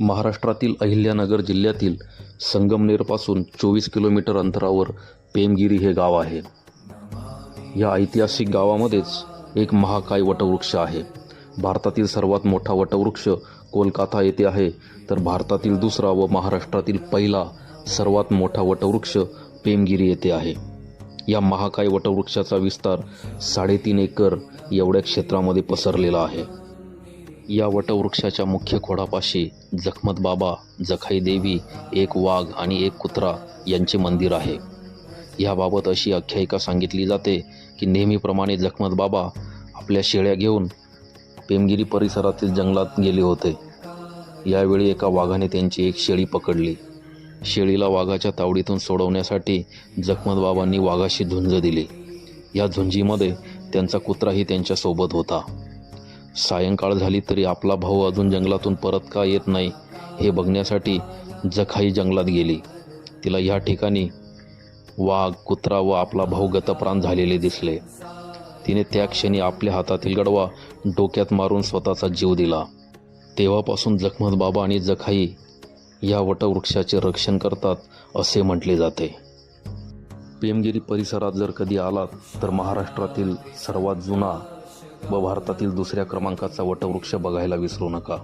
महाराष्ट्रातील अहिल्यानगर जिल्ह्यातील संगमनेरपासून चोवीस किलोमीटर अंतरावर पेमगिरी हे गाव आहे. या ऐतिहासिक गावामध्येच एक महाकाय वटवृक्ष आहे. भारतातील सर्वात मोठा वटवृक्ष कोलकाता येथे आहे तर भारतातील दुसरा व महाराष्ट्रातील पहिला सर्वात मोठा वटवृक्ष पेमगिरी येथे आहे. या महाकाय वटवृक्षाचा विस्तार साडेतीन एकर एवढ्या क्षेत्रामध्ये पसरलेला आहे. या वटवृक्षाच्या मुख्य खोडापाशी जखमत बाबा जखाई देवी एक वाघ आणि एक कुत्रा यांचे मंदिर आहे. याबाबत अशी आख्यायिका सांगितली जाते की नेहमीप्रमाणे जखमत बाबा आपल्या शेळ्या घेऊन पेमगिरी परिसरातील जंगलात गेले होते. यावेळी एका वाघाने त्यांची एक शेळी पकडली. शेळीला वाघाच्या तावडीतून सोडवण्यासाठी जखमत बाबांनी वाघाशी झुंज दिली. या झुंजीमध्ये त्यांचा कुत्राही त्यांच्यासोबत होता. सायंकाळ झाली तरी आपला भाऊ अजून जंगलातून परत का येत नाही हे बघण्यासाठी जखाई जंगलात गेली. तिला ह्या ठिकाणी वाघ कुत्रा व आपला भाऊ गतप्राण झालेले दिसले. तिने त्या क्षणी आपल्या हातातील गडवा डोक्यात मारून स्वतःचा जीव दिला. तेव्हापासून जखमत बाबा आणि जखाई या वटवृक्षाचे रक्षण करतात असे म्हटले जाते. पेमगिरी परिसरात जर कधी आलात तर महाराष्ट्रातील सर्वात जुना व भारतातील दुसऱ्या क्रमांकाचा वटवृक्ष बघायला विसरू नका.